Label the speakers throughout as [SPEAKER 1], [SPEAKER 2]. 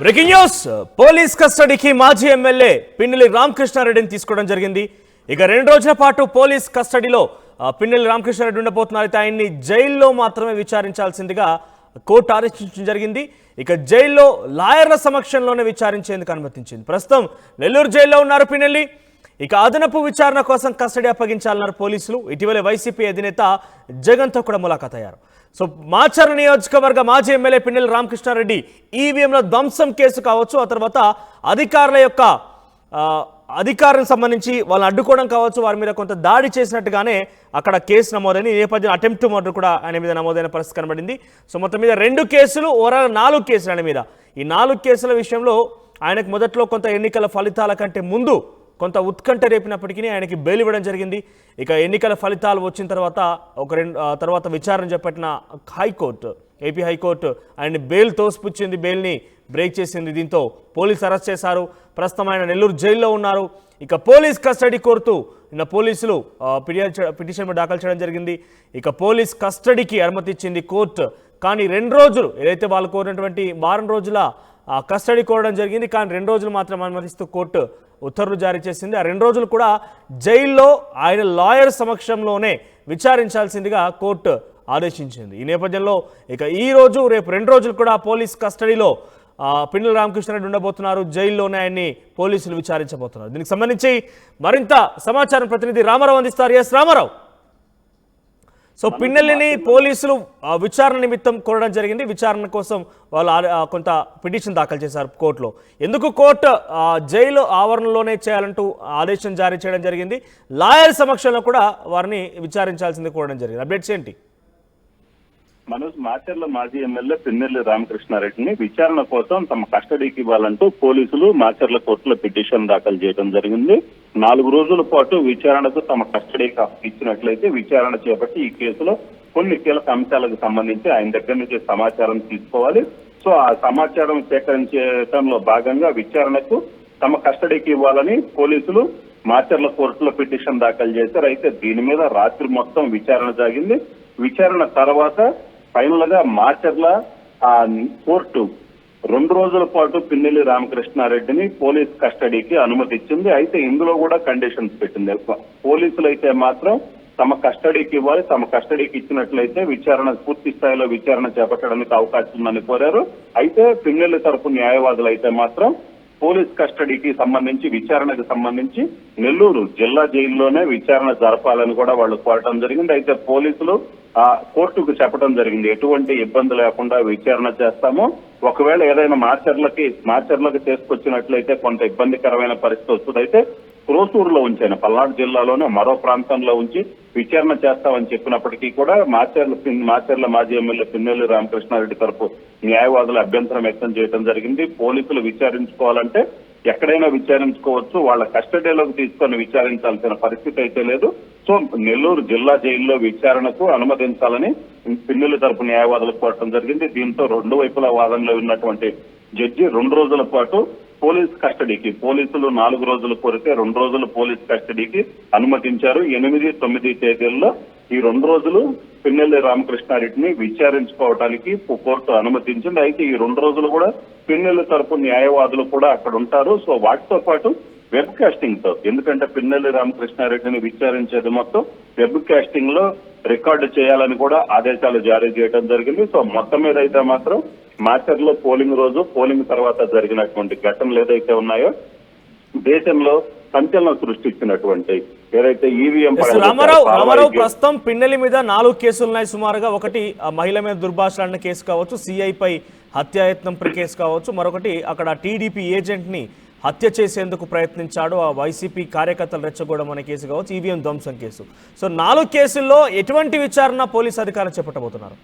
[SPEAKER 1] Breaking news! Police కస్టడీకి మాజీ MLA Pinnelli రామకృష్ణారెడ్డిని తీసుకోవడం జరిగింది. ఇక రెండు రోజుల పాటు పోలీస్ కస్టడీలో పిన్నెల్లి రామకృష్ణారెడ్డి ఉండబోతున్నారు అయితే ఆయన్ని జైల్లో మాత్రమే విచారించాల్సిందిగా కోర్టు ఆదేశించడం జరిగింది. ఇక జైల్లో లాయర్ల సమక్షంలోనే విచారించేందుకు అనుమతించింది. ప్రస్తుతం నెల్లూరు జైల్లో ఉన్నారు పిన్నెల్లి. ఇక అదనపు విచారణ కోసం కస్టడీ అప్పగించాలన్నారు పోలీసులు. ఇటీవలే వైసీపీ అధినేత జగన్తో కూడా ములాఖాత్ అయ్యారు సో మాచర్ల నియోజకవర్గ మాజీ ఎమ్మెల్యే పిన్నెల రామకృష్ణారెడ్డి ఈవీఎంల ధ్వంసం కేసు కావచ్చు ఆ తర్వాత అధికారుల యొక్క అధికారానికి సంబంధించి వాళ్ళని అడ్డుకోవడం కావచ్చు వారి మీద కొంత దాడి చేసినట్టుగానే అక్కడ కేసు నమోదైంది. నేపథ్యం అటెంప్ట్ మర్డర్ కూడా ఆయన మీద నమోదైన పరిస్థితి కనబడింది. సో మొత్తం మీద రెండు కేసులు ఓవరాల్ నాలుగు కేసులు ఆయన మీద. ఈ నాలుగు కేసుల విషయంలో ఆయనకు మొదట్లో కొంత ఎన్నికల ఫలితాల కంటే ముందు కొంత ఉత్కంఠ రేపినప్పటికీ ఆయనకి బెయిల్ ఇవ్వడం జరిగింది. ఇక ఎన్నికల ఫలితాలు వచ్చిన తర్వాత ఒక రెండు తర్వాత విచారణ చేపట్టిన high court AP high court ఆయన్ని బెయిల్ తోసిపుచ్చింది బెయిల్ని బ్రేక్ చేసింది. దీంతో పోలీసు అరెస్ట్ చేశారు. ప్రస్తుతం ఆయన నెల్లూరు జైల్లో ఉన్నారు. ఇక పోలీస్ కస్టడీ కోరుతూ నిన్న పోలీసులు ఆ, పిటిషన్ పిటిషన్ దాఖలు చేయడం జరిగింది. ఇక పోలీస్ కస్టడీకి అనుమతి ఇచ్చింది కోర్టు. కానీ రెండు రోజులు ఏదైతే వాళ్ళు కోరినటువంటి వారం రోజుల కస్టడీ కోరడం జరిగింది. కానీ రెండు రోజులు మాత్రం అనుమతిస్తూ కోర్టు ఉత్తర్వులు జారీ చేసింది. ఆ రెండు రోజులు కూడా జైల్లో ఆయన లాయర్ సమక్షంలోనే విచారించాల్సిందిగా కోర్టు ఆదేశించింది. ఈ నేపథ్యంలో ఇక ఈ రోజు రేపు రెండు రోజులు కూడా పోలీస్ కస్టడీలో ఆ, పిన్నెల రామకృష్ణారెడ్డి ఉండబోతున్నారు. జైల్లోనే ఆయన్ని పోలీసులు విచారించబోతున్నారు. దీనికి సంబంధించి మరింత సమాచారం ప్రతినిధి రామారావు అందిస్తారు. ఎస్ రామారావు. సో పిన్నెల్లిని పోలీసులు విచారణ నిమిత్తం కోరడం జరిగింది. విచారణ కోసం వాళ్ళు కొంత పిటిషన్ దాఖలు చేశారు కోర్టులో. ఎందుకు కోర్టు జైలు ఆవరణలోనే చేయాలంటూ ఆదేశం జారీ చేయడం జరిగింది. లాయర్ సమక్షంలో కూడా వారిని విచారించాల్సింది కోరడం జరిగింది. అప్డేట్స్ ఏంటి?
[SPEAKER 2] మనోజ్ మాచర్ల మాజీ ఎమ్మెల్యే పిన్నెల్లి రామకృష్ణారెడ్డిని విచారణ కోసం తమ కస్టడీకి ఇవ్వాలంటూ పోలీసులు మాచర్ల కోర్టులో పిటిషన్ దాఖలు చేయడం జరిగింది. నాలుగు రోజుల పాటు విచారణకు తమ కస్టడీకి ఇచ్చినట్లయితే విచారణ చేపట్టి ఈ కేసులో కొన్ని కీలక అంశాలకు సంబంధించి ఆయన దగ్గర నుంచి సమాచారం తీసుకోవాలి. సో ఆ సమాచారం సేకరించడంలో భాగంగా విచారణకు తమ కస్టడీకి ఇవ్వాలని పోలీసులు మాచర్ల కోర్టులో పిటిషన్ దాఖలు చేశారు. అయితే దీని మీద రాత్రి మొత్తం విచారణ జరిగింది. విచారణ తర్వాత ఫైనల్గా మాచర్ల ఆ కోర్టు రెండు రోజుల పాటు పిన్నెల్లి రామకృష్ణారెడ్డిని పోలీస్ కస్టడీకి అనుమతిచ్చింది. అయితే ఇందులో కూడా కండిషన్స్ పెట్టింది. పోలీసులు అయితే మాత్రం తమ కస్టడీకి ఇవ్వాలి. తమ కస్టడీకి ఇచ్చినట్లయితే విచారణ పూర్తి స్థాయిలో విచారణ చేపట్టడానికి అవకాశం ఉందని కోరారు. అయితే పిన్నెల్లి తరపు న్యాయవాదులు అయితే మాత్రం పోలీస్ కస్టడీకి సంబంధించి విచారణకు సంబంధించి నెల్లూరు జిల్లా జైల్లోనే విచారణ జరపాలని కూడా వాళ్ళు కోరటం జరిగింది. అయితే పోలీసులు ఆ కోర్టుకు చెప్పడం జరిగింది. ఎటువంటి ఇబ్బంది లేకుండా విచారణ చేస్తాము. ఒకవేళ ఏదైనా మార్చర్లకి మార్చర్లకు చేసుకొచ్చినట్లయితే కొంత ఇబ్బందికరమైన పరిస్థితి వస్తుంది. అయితే క్రోసూరులో ఉంచాను పల్నాడు జిల్లాలోనే మరో ప్రాంతంలో ఉంచి విచారణ చేస్తామని చెప్పినప్పటికీ కూడా మాచర్ల మాచర్ల మాజీ ఎమ్మెల్యే పిన్నెల్లి రామకృష్ణారెడ్డి తరపు న్యాయవాదులు అభ్యంతరం వ్యక్తం చేయడం జరిగింది. పోలీసులు విచారించుకోవాలంటే ఎక్కడైనా విచారించుకోవచ్చు. వాళ్ళ కస్టడీలోకి తీసుకొని విచారించాల్సిన పరిస్థితి అయితే లేదు. సో నెల్లూరు జిల్లా జైల్లో విచారణకు అనుమతించాలని పిన్నెల్లి తరపు న్యాయవాదులు కోరటం జరిగింది. దీంతో రెండు వైపుల వాదనలో ఉన్నటువంటి జడ్జి రెండు రోజుల పాటు పోలీస్ కస్టడీకి పోలీసులు నాలుగు రోజులు కోరితే రెండు రోజులు పోలీస్ కస్టడీకి అనుమతించారు. ఎనిమిది తొమ్మిది తేదీల్లో ఈ రెండు రోజులు పిన్నెల్లి రామకృష్ణారెడ్డిని విచారించుకోవడానికి కోర్టు అనుమతించింది. అయితే ఈ రెండు రోజులు కూడా పిన్నెల్లి తరపు న్యాయవాదులు కూడా అక్కడ ఉంటారు. సో వాటితో పాటు వెబ్ కాస్టింగ్తో ఎందుకంటే పిన్నెల్లి రామకృష్ణారెడ్డిని విచారించేది మొత్తం వెబ్ కాస్టింగ్లో రికార్డు చేయాలని కూడా ఆదేశాలు జారీ చేయడం జరిగింది. సో మొత్తం మీద అయితే మాత్రం మాచర్లో పోలింగ్ రోజు పోలింగ్ తర్వాత జరిగినటువంటి ఘటనలు ఏదైతే ఉన్నాయో దేశంలో సంచలనం సృష్టించినటువంటి ఏదైతే ఈవీఎం
[SPEAKER 1] ఎస్ రామారావు రామారావు ప్రస్తుతం పిన్నెలి మీద నాలుగు కేసులు ఉన్నాయి సుమారుగా ఒకటి మహిళ మీద దుర్భాషలాడిన కేసు కావచ్చు సిఐపై హత్యాయత్నం కేసు కావచ్చు మరొకటి అక్కడ టీడీపీ ఏజెంట్ని హత్య చేసేందుకు ప్రయత్నించాడు ఆ వైసీపీ కార్యకర్తలు రెచ్చగొడడం అనే కేసు కావచ్చు ఈవీఎం ధ్వంసం కేసు. సో నాలుగు కేసుల్లో ఎటువంటి విచారణ పోలీసు అధికారులు చేపట్టబోతున్నారు?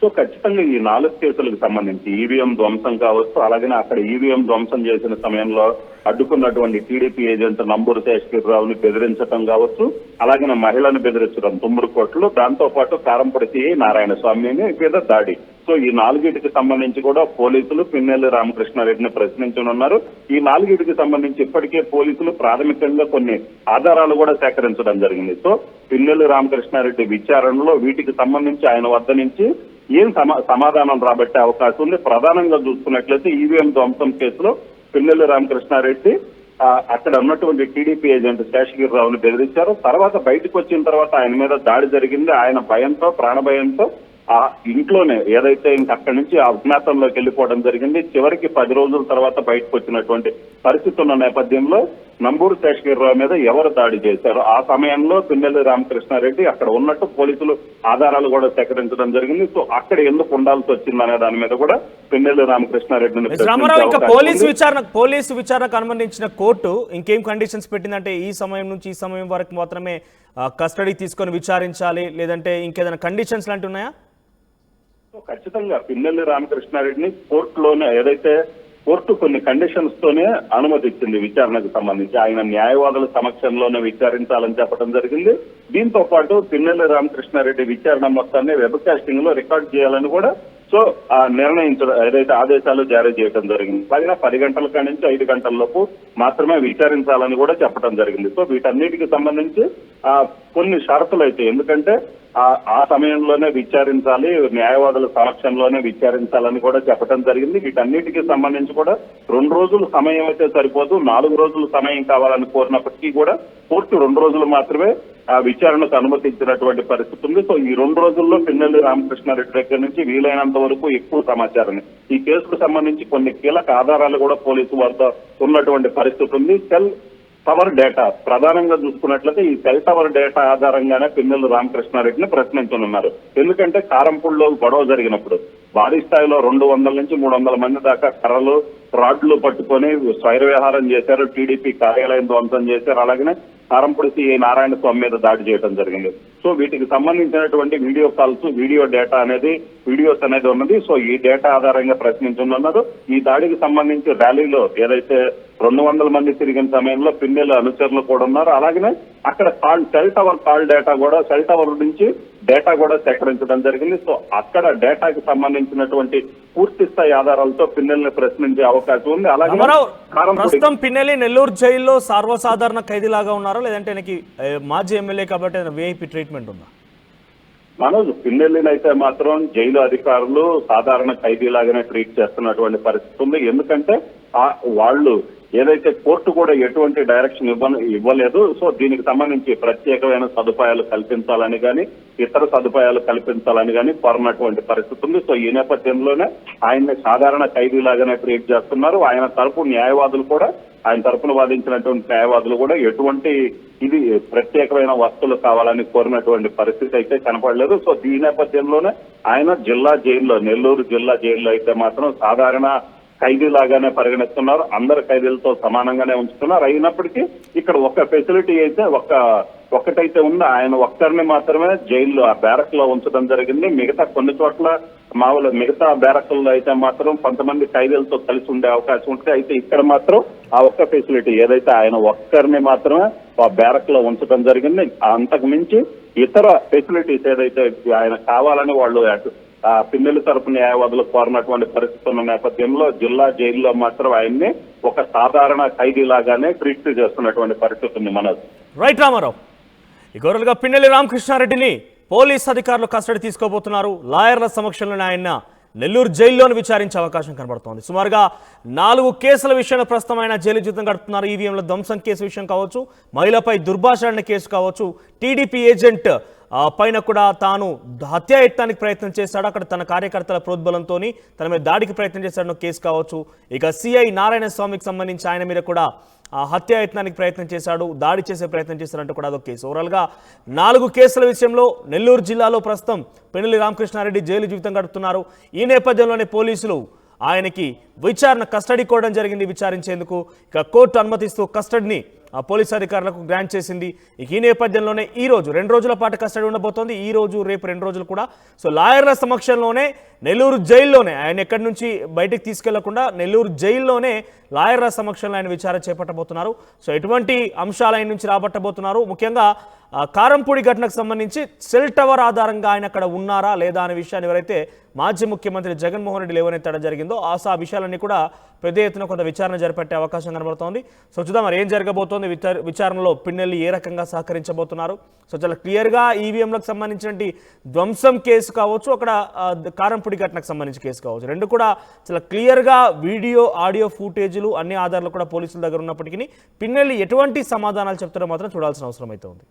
[SPEAKER 2] సో ఖచ్చితంగా ఈ నాలుగు కేసులకు సంబంధించి ఈవీఎం ధ్వంసం కావచ్చు అలాగనే అక్కడ ఈవీఎం ధ్వంసం చేసిన సమయంలో అడ్డుకున్నటువంటి టీడీపీ ఏజెంట్ నంబూరు శేషగిరిరావుని బెదిరించడం కావచ్చు అలాగే మహిళను బెదిరించడం తుమ్ముడు కోట్లు దాంతో పాటు కారంపడితి నారాయణ స్వామిని మీద దాడి. సో ఈ నాలుగిటికి సంబంధించి కూడా పోలీసులు పిన్నెల్లి రామకృష్ణారెడ్డిని ప్రశ్నించనున్నారు. ఈ నాలుగిటికి సంబంధించి ఇప్పటికే పోలీసులు ప్రాథమికంగా కొన్ని ఆధారాలు కూడా సేకరించడం జరిగింది. సో పిన్నెల్లి రామకృష్ణారెడ్డి విచారణలో వీటికి సంబంధించి ఆయన వద్ద నుంచి ఏం సమా సమాధానం రాబట్టే అవకాశం ఉంది. ప్రధానంగా చూసుకున్నట్లయితే ఈవీఎం ధ్వంసం కేసులో పిన్నెల్లి రామకృష్ణారెడ్డి అక్కడ ఉన్నటువంటి టీడీపీ ఏజెంట్ శేషగిరిరావుని బెదిరించారు. తర్వాత బయటకు వచ్చిన తర్వాత ఆయన మీద దాడి జరిగింది. ఆయన భయంతో ప్రాణభయంతో ఆ ఇంట్లోనే ఏదైతే ఇంక అక్కడి నుంచి అజ్ఞాతంలోకి వెళ్ళిపోవడం జరిగింది. చివరికి పది రోజుల తర్వాత బయటకు వచ్చినటువంటి పరిస్థితి ఉన్న నేపథ్యంలో నంబూరు శేషగిరిరావు మీద ఎవరు దాడి చేశారు? ఆ సమయంలో పిన్నెల్లి రామకృష్ణారెడ్డి అక్కడ ఉన్నట్టు పోలీసులు ఆధారాలు కూడా సేకరించడం జరిగింది. సో అక్కడ ఎందుకు ఉండాల్సి వచ్చింది అనే దాని మీద కూడా పిన్నెల్లి రామకృష్ణారెడ్డిని
[SPEAKER 1] పోలీస్. విచారణ పోలీసు విచారణకు అనుబంధించిన కోర్టు ఇంకేం కండిషన్స్ పెట్టిందంటే ఈ సమయం నుంచి ఈ సమయం వరకు మాత్రమే కస్టడీ తీసుకొని విచారించాలి లేదంటే ఇంకేదైనా కండిషన్స్ లాంటివి ఉన్నాయా?
[SPEAKER 2] ఖచ్చితంగా పిన్నెల్లి రామకృష్ణారెడ్డిని కోర్టులోనే ఏదైతే కోర్టు కొన్ని కండిషన్స్ తోనే అనుమతి ఇచ్చింది విచారణకు సంబంధించి. ఆయన న్యాయవాదుల సమక్షంలోనే విచారించాలని చెప్పడం జరిగింది. దీంతో పాటు పిన్నెల్లి రామకృష్ణారెడ్డి విచారణ మొత్తాన్ని వెబ్కాస్టింగ్లో రికార్డ్ చేయాలని కూడా సో ఆ నిర్ణయించడం ఏదైతే ఆదేశాలు జారీ చేయడం జరిగింది. పైన పది గంటల కాడి నుంచి ఐదు గంటల లోపు మాత్రమే విచారించాలని కూడా చెప్పడం జరిగింది. సో వీటన్నిటికి సంబంధించి ఆ కొన్ని షరతులు అయితే ఎందుకంటే ఆ సమయంలోనే విచారించాలి న్యాయవాదుల సమక్షంలోనే విచారించాలని కూడా చెప్పడం జరిగింది. వీటన్నిటికీ సంబంధించి కూడా రెండు రోజులు సమయం అయితే సరిపోదు నాలుగు రోజులు సమయం కావాలని కోరినప్పటికీ కూడా కోర్టు రెండు రోజులు మాత్రమే ఆ విచారణకు అనుమతించినటువంటి పరిస్థితి ఉంది. సో ఈ రెండు రోజుల్లో పిన్నెల్లి రామకృష్ణారెడ్డి దగ్గర నుంచి వీలైనంత వరకు ఎక్కువ సమాచారాన్ని ఈ కేసుకు సంబంధించి కొన్ని కీలక ఆధారాలు కూడా పోలీసు వారితో ఉన్నటువంటి పరిస్థితి ఉంది. సెల్ టవర్ డేటా ప్రధానంగా చూసుకున్నట్లయితే ఈ సెల్ టవర్ డేటా ఆధారంగానే పిన్నెల్లు రామకృష్ణారెడ్డిని ప్రశ్నించనున్నారు. ఎందుకంటే కారంపూడిలో గొడవ జరిగినప్పుడు భారీ స్థాయిలో రెండు వందల నుంచి మూడు వందల మంది దాకా కర్రలు రాడ్లు పట్టుకొని స్వైర విహారం చేశారు టీడీపీ కార్యాలయం ధ్వంసం చేశారు. అలాగనే కారంపూడి సిఐ నారాయణ స్వామి మీద దాడి చేయడం జరిగింది. సో వీటికి సంబంధించినటువంటి వీడియో కాల్స్ వీడియో డేటా అనేది వీడియోస్ అనేది ఉన్నది. సో ఈ డేటా ఆధారంగా ప్రశ్నించనున్నారు. ఈ దాడికి సంబంధించి ర్యాలీలో ఏదైతే రెండు వందల మంది తిరిగిన సమయంలో పిన్నెల అనుచరులు కూడా ఉన్నారు. అలాగనే అక్కడ call cell tower call data కూడా సెల్ టవర్ నుంచి డేటా కూడా సేకరించడం జరిగింది. సో అక్కడ డేటాకి సంబంధించినటువంటి పూర్తి స్థాయి ఆధారాలతో పిన్నెల్ని ప్రశ్నించే అవకాశం ఉంది. అలాగే
[SPEAKER 1] ప్రస్తుతం పిన్నెల్లి నెల్లూరు జైల్లో సర్వసాధారణ ఖైదీలాగా ఉన్నారా? లేదంటే మాజీ ఎమ్మెల్యే కాబట్టి విఐపి స్టేట్మెంట్ ఉందా?
[SPEAKER 2] మనోజ్ పిన్నెల్లిని అయితే మాత్రం జైలు అధికారులు సాధారణ ఖైదీలాగానే ట్రీట్ చేస్తున్నటువంటి పరిస్థితి ఉంది. ఎందుకంటే ఆ వాళ్ళు ఏదైతే కోర్టు కూడా ఎటువంటి డైరెక్షన్ ఇవ్వ ఇవ్వలేదు సో దీనికి సంబంధించి ప్రత్యేకమైన సదుపాయాలు కల్పించాలని కానీ ఇతర సదుపాయాలు కల్పించాలని కానీ కోరినటువంటి పరిస్థితి ఉంది. సో ఈ నేపథ్యంలోనే ఆయన్ని సాధారణ ఖైదీలాగానే ట్రీట్ చేస్తున్నారు. ఆయన తరపు న్యాయవాదులు కూడా ఆయన తరపున వాదించినటువంటి న్యాయవాదులు కూడా ఎటువంటి ఇది ప్రత్యేకమైన వస్తువులు కావాలని కోరినటువంటి పరిస్థితి అయితే కనపడలేదు. సో ఈ నేపథ్యంలోనే ఆయన జిల్లా జైల్లో నెల్లూరు జిల్లా జైల్లో అయితే మాత్రం సాధారణ ఖైదీలాగానే పరిగణిస్తున్నారు. అందరు ఖైదీలతో సమానంగానే ఉంచుతున్నారు. అయినప్పటికీ ఇక్కడ ఒక ఫెసిలిటీ అయితే ఒక ఒకటైతే ఉంది. ఆయన ఒక్కరిని మాత్రమే జైల్లో ఆ బ్యారక్లో ఉంచడం జరిగింది. మిగతా కొన్ని చోట్ల మామూలు మిగతా బ్యారకుల్లో అయితే మాత్రం కొంతమంది ఖైదీలతో కలిసి ఉండే అవకాశం ఉంటుంది అయితే ఇక్కడ మాత్రం ఆ ఒక్క ఫెసిలిటీ ఏదైతే ఆయన ఒక్కరిని మాత్రమే ఆ బ్యారక్లో ఉంచడం జరిగింది. అంతకు మించి ఇతర ఫెసిలిటీస్ ఏదైతే ఆయన కావాలని వాళ్ళు అటు- ఆ పిన్నెల తరపు న్యాయవాదులు కోరినటువంటి పరిస్థితి ఉన్న నేపథ్యంలో జిల్లా జైల్లో మాత్రం ఆయన్ని ఒక సాధారణ ఖైదీ లాగానే ట్రీట్ చేస్తున్నటువంటి పరిస్థితి ఉంది మనోజ్
[SPEAKER 1] రైట్ రామారావు. ఈ గౌరవులుగా పిన్నెల్లి రామకృష్ణారెడ్డిని పోలీస్ అధికారులు కస్టడీ తీసుకోబోతున్నారు. లాయర్ల సమక్షంలోనే ఆయన నెల్లూరు జైల్లోని విచారించే అవకాశం కనబడుతోంది. సుమారుగా నాలుగు కేసుల విషయంలో ప్రస్తుతం ఆయన జైలు జీతం గడుపుతున్నారు. ఈవీఎంల ధ్వంసం కేసు విషయం కావచ్చు మహిళపై దుర్భాషణ కేసు కావచ్చు. టీడీపీ ఏజెంట్ పైన కూడా తాను హత్యాయత్నానికి ప్రయత్నం చేశాడు. అక్కడ తన కార్యకర్తల ప్రోద్బలంతో తన మీద దాడికి ప్రయత్నం చేశాడన్న కేసు కావచ్చు. ఇక సిఐ నారాయణ స్వామికి సంబంధించి ఆయన మీద కూడా హత్యాయత్నానికి ప్రయత్నం చేశాడు దాడి చేసే ప్రయత్నం చేశారంటూ కూడా అదొక కేసు. ఓవరాల్గా నాలుగు కేసుల విషయంలో నెల్లూరు జిల్లాలో ప్రస్తుతం పెనులి రామకృష్ణారెడ్డి జైలు జీవితం గడుపుతున్నారు. ఈ నేపథ్యంలోనే పోలీసులు ఆయనకి విచారణ కస్టడీ కోవడం జరిగింది విచారించేందుకు. ఇక కోర్టు అనుమతిస్తూ కస్టడీని పోలీస్ అధికారులకు గ్రాంట్ చేసింది. ఇక ఈ నేపథ్యంలోనే ఈ రోజు రెండు రోజుల పాటు కస్టడీ ఉండబోతోంది. ఈ రోజు రేపు రెండు రోజులు కూడా. సో లాయర్ల సమక్షంలోనే నెల్లూరు జైల్లోనే ఆయన ఎక్కడి నుంచి బయటికి తీసుకెళ్ళకుండా నెల్లూరు జైల్లోనే లాయర్ల సమక్షంలో ఆయన విచారణ చేపట్టబోతున్నారు. సో ఎటువంటి అంశాలు ఆయన నుంచి రాబట్టబోతున్నారు? ముఖ్యంగా కారంపూడి ఘటనకు సంబంధించి సెల్ టవర్ ఆధారంగా ఆయన అక్కడ ఉన్నారా లేదా అనే విషయాన్ని ఎవరైతే మాజీ ముఖ్యమంత్రి జగన్మోహన్ రెడ్డి లేవనెత్తడం జరిగిందో ఆ విషయాలన్నీ కూడా పెద్ద ఎత్తున కొంత విచారణ జరిపెట్టే అవకాశం కనబడుతోంది. సో చూద్దాం మరి ఏం జరగబోతోంది. మాత్రమే విచార- విచారణలో పిన్నెల్లి ఏ రకంగా సహకరించబోతున్నారు? సో చాలా క్లియర్గా ఈవీఎంలకు సంబంధించినటువంటి ధ్వంసం కేసు కావచ్చు అక్కడ కారంపుడి కారంపూడి ఘటనకు సంబంధించి కేసు కావచ్చు. రెండు కూడా చాలా క్లియర్గా వీడియో ఆడియో ఫుటేజీలు అన్ని ఆధారాలు కూడా పోలీసుల దగ్గర ఉన్నప్పటికీ పిన్నెల్లి ఎటువంటి సమాధానాలు చెప్తారో మాత్రం చూడాల్సిన అవసరం అయితే ఉంది.